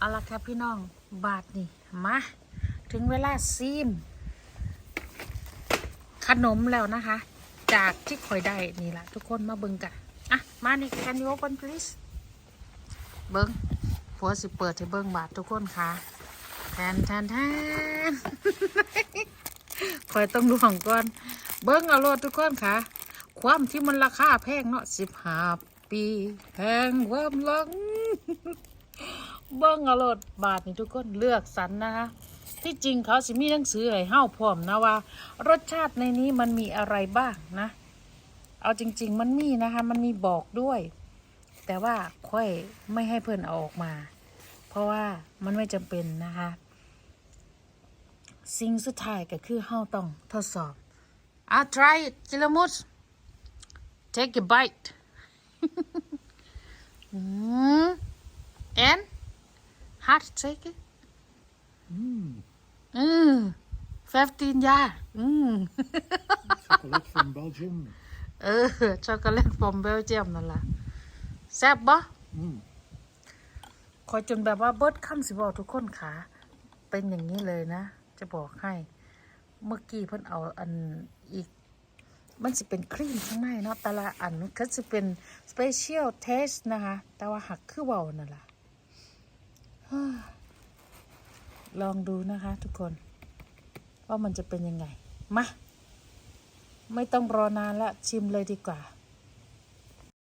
เอาละครับพี่น้องบาทนี่มาถึงเวลาซีม ขนมแล้วนะคะ จากที่ข่อยได้นี่ละทุกคนมาเบิ่งกันอะ มานี่ can you open please เบิ่งผัวสิเปิดให้เบิ่งบาททุกคนค่ะแทนแทนแทนข่อยต้องลวงก่อน เบิ่งเอาโลดทุกคนค่ะ ความที่มันราคาแพงเนาะสิบห้าปี แพงความหลัง เบิ้งเอาโลดบาทนี่ทุกคนเลือกสรรนะคะ ที่จริงเขาสิมีหนังสือให้เฮ้าพร้อมนะว่า รสชาติในนี้มันมีอะไรบ้างนะ เอาจริง ๆ มันมีนะคะ มันมีบอกด้วย แต่ว่าค่อยไม่ให้เพื่อนเอาออกมา เพราะว่ามันไม่จำเป็นนะคะ สิ่งสุดท้ายก็คือเฮ้าต้องทดสอบอะ try it จิลมุส take a bite อืม hard to take it Mm, อืม15ยาอืม chocolate from Belgium. เออ ช็อกโกแลตฟอมเบลเจียมนั่นล่ะ แซ่บบ่ Mm. คอยจนแบบว่าเบิดคำสิบอกทุกคนขาเป็นอย่างนี้เลยนะ จะบอกให้ เมื่อกี้เพิ่นเอาอันอีก มันสิเป็นครีมข้างในเนาะแต่ละอันมันก็จะเป็น special taste นะคะ แต่ว่าหักคือเบานั่นล่ะฮ่า ลองดูนะคะทุกคน ว่ามันจะเป็นยังไง มา ไม่ต้องรอนานละชิมเลยดีกว่า